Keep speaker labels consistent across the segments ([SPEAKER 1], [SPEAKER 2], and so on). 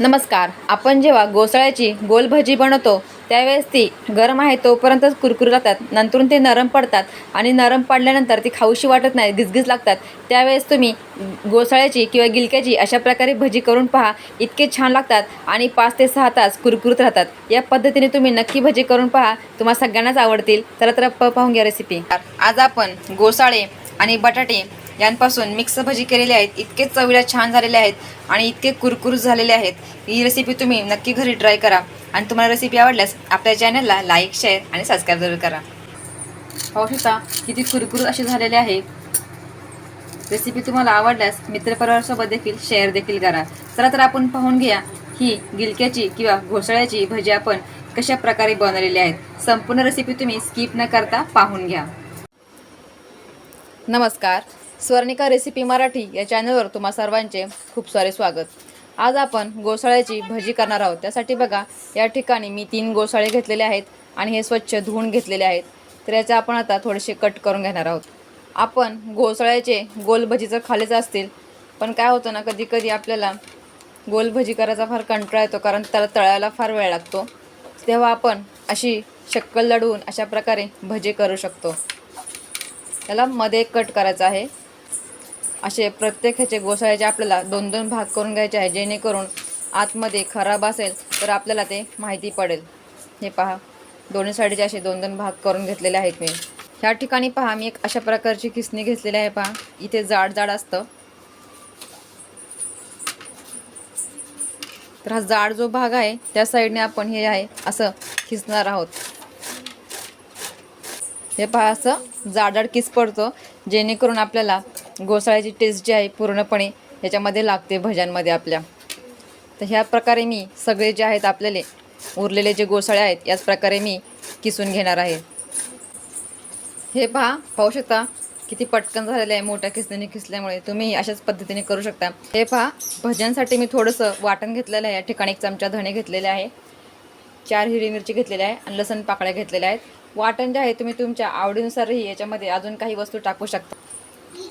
[SPEAKER 1] नमस्कार. आपण जेव्हा गोसळ्याची गोल भजी बनवतो त्यावेळेस ती गरम आहे तोपर्यंतच कुरकुरी लागतात नंतरून ते नरम पडतात आणि नरम पडल्यानंतर ती खाऊशी वाटत नाही गिजगिज लागतात. त्यावेळेस तुम्ही गोसळ्याची किंवा गिलक्याची अशा प्रकारे भजी करून पहा. इतके छान लागतात आणि पाच ते सहा तास कुरकुरीत राहतात. या पद्धतीने तुम्ही नक्की भजी करून पहा. तुम्हाला सगळ्यांनाच आवडतील. चला तर प- पाहून घ्या रेसिपी आज आपण गोसाळे आणि बटाटे यांपासून मिक्स भजी केलेले आहेत इतके चवीला छान झालेले आहेत आणि इतके कुरकुरीत झालेले आहेत. ही रेसिपी तुम्ही नक्की घरी ट्राय करा. आणि तुम्हाला रेसिपी आवडल्यास आपल्या चॅनलला लाईक शेअर आणि सबस्क्राईब जरूर करा. हो, पाहू शकता किती कुरकुरीत असे झालेले आहे. रेसिपी तुम्हाला आवडल्यास मित्रपरिवारासोबत देखील शेअर देखील करा. चला तर आपण पाहून घ्या ही गिलक्याची किंवा घोसाळ्याची भजी आपण कशा प्रकारे बनवलेली आहेत. संपूर्ण रेसिपी तुम्ही स्किप न करता पाहून घ्या. नमस्कार. स्वर्णिका रेसिपी मराठी या चॅनलवर तुम्हा सर्वांचे खूप सारे स्वागत. आज आपण गोसाळ्याची भजी करणार आहोत. त्यासाठी बघा या ठिकाणी मी तीन गोसाळे घेतलेले आहेत आणि हे स्वच्छ धुवून घेतलेले आहेत. तर याचे आपण आता थोडेसे कट करून घेणार आहोत. आपण गोसाळ्याचे गोल भजी जर खालेच असतील पण काय होतं ना कधी कधी आपल्याला गोल भजी करायचा फार कंटाळा येतो कारण त्याला तळायला फार वेळ लागतो. तेव्हा आपण अशी शक्कल लढवून अशा प्रकारे भजी करू शकतो. त्याला मध्ये कट करायचा आहे. असे प्रत्येक ह्याचे गोसाळ्याचे आपल्याला दोन दोन भाग करून घ्यायचे आहे जेणेकरून आतमध्ये खराब असेल तर आपल्याला ते माहिती पडेल. हे पहा दोन्ही साईडचे असे दोन दोन भाग करून घेतलेले आहेत मी. ह्या ठिकाणी पहा मी एक अशा प्रकारची किसणी घेतलेली आहे पहा. इथे जाड जाड असतं. तर हा जाड जो भाग आहे त्या साईडने आपण हे आहे असं खिसणार आहोत. हे पहा असं जाडजाड किस पडतो जेणेकरून आपल्याला गोसाळ्याची टेस्ट जी आहे पूर्णपणे ह्याच्यामध्ये लागते भज्यांमध्ये आपल्या. तर ह्या प्रकारे मी सगळे जे आहेत आपल्याले उरलेले जे गोसाळे आहेत याच प्रकारे मी किसून घेणार आहे. हे पहा पाहू शकता किती पटकन झालेलं आहे मोठ्या किसणीने किसल्यामुळे. तुम्ही अशाच पद्धतीने करू शकता. हे पहा भज्यांसाठी मी थोडंसं वाटण घेतलेलं आहे. या ठिकाणी एक चमचा धणे घेतलेले आहे. चार हिरवी मिरची घेतलेली आहे आणि लसण पाकळ्या घेतलेल्या आहेत. वाटण जे आहे तुम्ही तुमच्या आवडीनुसारही याच्यामध्ये अजून काही वस्तू टाकू शकता.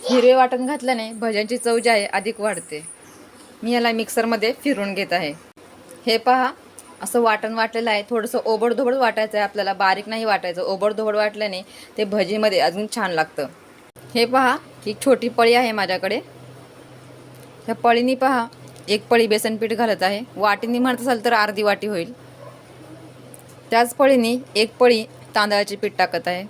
[SPEAKER 1] हिरवे वाटण घातल्याने भज्यांची चव जी आहे अधिक वाढते. मी याला मिक्सरमध्ये फिरून घेत आहे. हे पहा असं वाटण वाटलेलं आहे. थोडंसं ओबडधोबड वाटायचं आहे आपल्याला. बारीक नाही वाटायचं. ओबडधोबड वाटल्याने ते भजीमध्ये अजून छान लागतं. हे पहा एक छोटी पळी आहे माझ्याकडे. ह्या पळीनी पहा एक पळी बेसनपीठ घालत आहे. वाटीनी म्हणत असाल तर अर्धी वाटी होईल. त्याच पळीनी एक पळी तांदळाचे पीठ टाकत आहे.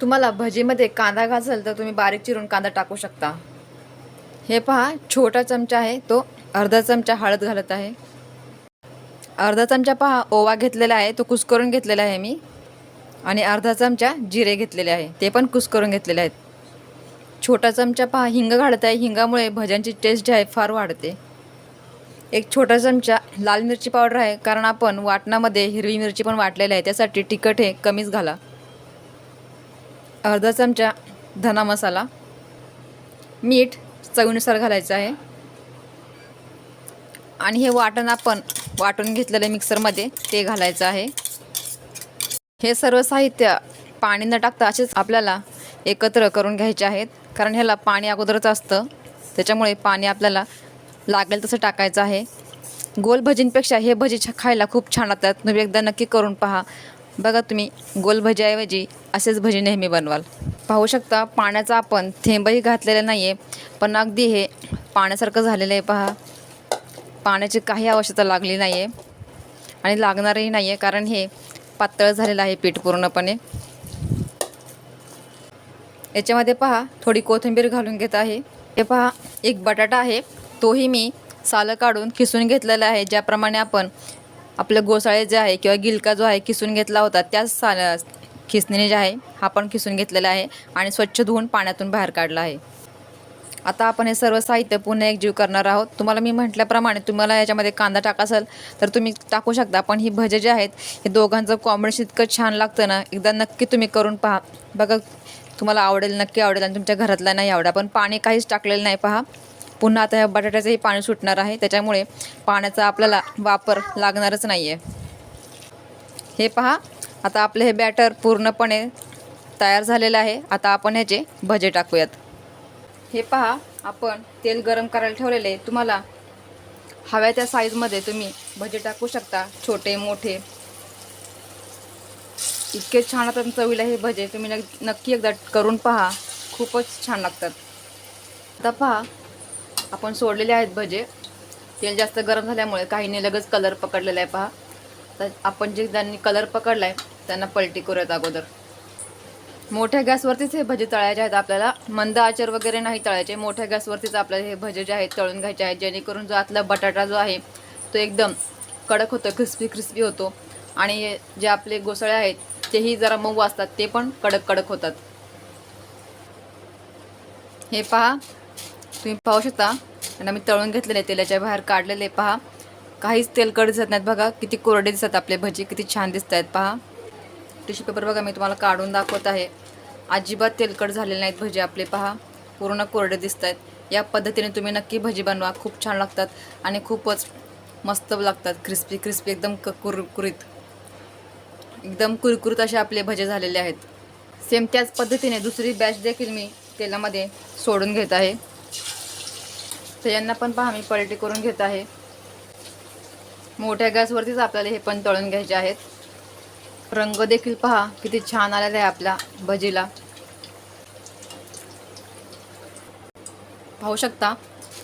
[SPEAKER 1] तुम्हाला भजीमध्ये कांदा घासल तर तुम्ही बारीक चिरून कांदा टाकू शकता. हे पहा छोटा चमचा आहे तो अर्धा चमचा हळद घालत आहे. अर्धा चमचा पहा ओवा घेतलेला आहे तो कुसकरून घेतलेला आहे मी. आणि अर्धा चमचा जिरे घेतलेले आहे ते पण कुसकरून घेतलेले आहेत. छोटा चमचा पहा हिंग घालत आहे हिंगामुळे भज्यांची टेस्ट जी आहे फार वाढते. एक छोटा चमचा लाल मिरची पावडर आहे कारण आपण वाटणामध्ये हिरवी मिरची पण वाटलेली आहे त्यासाठी तिखट हे कमीच घाला. अर्धा चमचा धना मसाला. मीठ चवीनुसार घालायचं आहे. आणि हे वाटण आपण वाटून घेतलेलं मिक्सरमध्ये ते घालायचं आहे. हे सर्व साहित्य पाणी न टाकता असेच आपल्याला एकत्र करून घ्यायचे आहेत कारण ह्याला पाणी अगोदरच असतं. त्याच्यामुळे पाणी आपल्याला लागेल तसं टाकायचं आहे. गोल भजींपेक्षा हे भजी छ- खायला खूप छान लागतात. तुम्ही एकदा नक्की करून पहा. बघा तुम्ही गोल भजीऐवजी असेच भजी नेहमी बनवाल. पाहू शकता पाण्याचा आपण थेंबही घातलेला नाही आहे पण अगदी हे पाण्यासारखं झालेलं आहे पहा. पाण्याची काही आवश्यकता लागली नाही आहे आणि लागणारही नाही आहे कारण हे पातळ झालेलं आहे पीठ पूर्णपणे. याच्यामध्ये पहा थोडी कोथिंबीर घालून घेत आहे. हे पहा एक बटाटा आहे. तोही मी सालं काढून खिसून घेतलेला आहे ज्याप्रमाणे आपण आपलं गोसाळे जे आहे किंवा गिलका जो आहे किसून घेतला होता त्याच साल खिसणीने जे आहे हा पण खिसून घेतलेला आहे आणि स्वच्छ धुवून पाण्यातून बाहेर काढला आहे. आता आपण हे सर्व साहित्य पुन्हा एकजीव करणार आहोत. तुम्हाला मी म्हटल्याप्रमाणे तुम्हाला याच्यामध्ये कांदा टाका असेल तर तुम्ही टाकू शकता. पण ही भजे जे आहेत हे दोघांचं कॉम्बिनेशन इतकं छान लागतं ना एकदा नक्की तुम्ही करून पहा. बघा तुम्हाला आवडेल नक्की आवडेल आणि तुमच्या घरातला नाही आवडा पण पाणी काहीच टाकलेलं नाही पहा. पुन्हा आता ह्या बटाट्याचंही पाणी सुटणार आहे. त्याच्यामुळे पाण्याचा आपल्याला वापर लागणारच नाही आहे हे पहा आता आपलं हे बॅटर पूर्णपणे तयार झालेलं आहे. आता आपण ह्याचे भजे टाकूयात. हे पहा आपण तेल गरम करायला ठेवलेले. तुम्हाला हव्या त्या साईजमध्ये तुम्ही भजे टाकू शकता छोटे मोठे. इतके छान आता चवीला हे भजे तुम्ही नक्की एकदा करून पहा. खूपच छान लागतात. आता पहा आपण सोडलेले आहेत भजे. तेल जास्त गरम झाल्यामुळे काहींनी लगेच कलर पकडलेला आहे पहा. तर आपण जे ज्यांनी कलर पकडला आहे त्यांना पलटी करूयात अगोदर. मोठ्या गॅसवरतीच हे भजे तळायचे आहेत आपल्याला. मंद आचर वगैरे नाही तळायचे. मोठ्या गॅसवरतीच आपल्याला हे भजे जे आहेत तळून घ्यायचे आहेत. जेणेकरून जो आतला बटाटा जो आहे तो एकदम कडक होतो क्रिस्पी क्रिस्पी होतो. आणि जे आपले गोसळे आहेत तेही जरा मऊ असतात. ते पण कडक कडक होतात. हे पहा. तुम्ही पाहू शकता. आणि आम्ही तळून घेतलेले तेलाच्या बाहेर काढलेले पहा काहीच तेलकट दिसत नाहीत बघा. किती कोरडे दिसतात आपले भजी किती छान दिसत आहेत. पहा. टिश्यू पेपर बघा मी तुम्हाला काढून दाखवत आहे. अजिबात तेलकट झालेले नाहीत भजी आपले. पहा पूर्ण कोरडे दिसत आहेत. या पद्धतीने तुम्ही नक्की भजी बनवा. खूप छान लागतात आणि खूपच मस्त लागतात. क्रिस्पी क्रिस्पी एकदम क कुरकुरीत. एकदम कुरकुरीत असे आपले भजे झालेले आहेत. सेम त्याच पद्धतीने दुसरी बॅच देखील मी तेलामध्ये सोडून घेत आहे. तर यांना पण पहा मी पलटी करून घेत आहे. मोठ्या गॅसवरतीच आपल्याला हे पण तळून घ्यायचे आहेत. रंग देखील पहा किती छान आलेला आहे आपल्या भजीला. पाहू शकता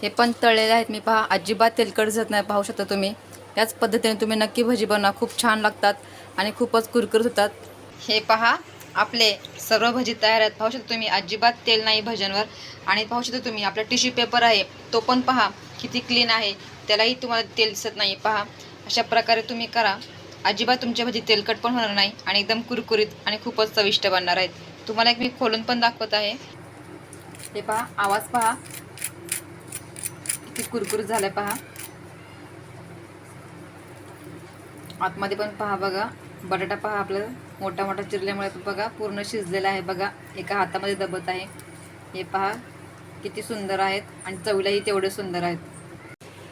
[SPEAKER 1] हे पण तळलेले आहेत. मी पहा अजिबात तेलकट दिसत नाही पाहू शकता तुम्ही. याच पद्धतीने तुम्ही नक्की भजी बनवा खूप छान लागतात आणि खूपच कुरकुरीत होतात. हे पहा आपले सर्व भजी तयार आहेत. पाहू शकता तुम्ही अजिबात तेल नाही भज्यांवर आणि पाहू शकता तुम्ही आपला टिश्यू पेपर आहे तो पण पहा किती क्लीन आहे. त्यालाही तुम्हाला तेल दिसत नाही. पहा अशा प्रकारे तुम्ही करा. अजिबात तुमच्या भजी तेलकट पण होणार नाही आणि एकदम कुरकुरीत आणि खूपच चविष्ट बनणार आहेत. तुम्हाला एक मी खोलून पण दाखवत आहे. हे पहा आवाज पहा. किती कुरकुरीत झालाय पहा. आतमध्ये पण पहा बघा. बटाटा पहा आपलं मोठा मोठा चिरल्यामुळे बघा पूर्ण शिजलेला आहे बघा. एका हातामध्ये दबत आहे. हे पहा किती सुंदर आहेत आणि चवीलाही तेवढे सुंदर आहेत.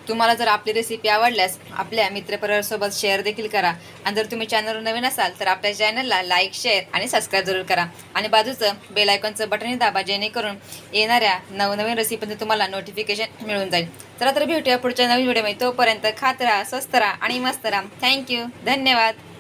[SPEAKER 1] तुम्हाला जर आपली रेसिपी आवडल्यास आपल्या मित्रपरिवारासोबत शेअर देखील करा. आणि जर तुम्ही चॅनलवर नवीन असाल तर आपल्या चॅनलला लाईक शेअर आणि सबस्क्राईब जरूर करा. आणि बाजूचं बेल आयकॉनचं बटनही दाबा जेणेकरून येणाऱ्या नवनवीन रेसिपीमध्ये तुम्हाला नोटिफिकेशन मिळून जाईल. चला तर भेटूया पुढच्या नवीन व्हिडिओमध्ये तोपर्यंत खात राहा स्वस्त राहा आणि मस्त राहा. थँक्यू धन्यवाद.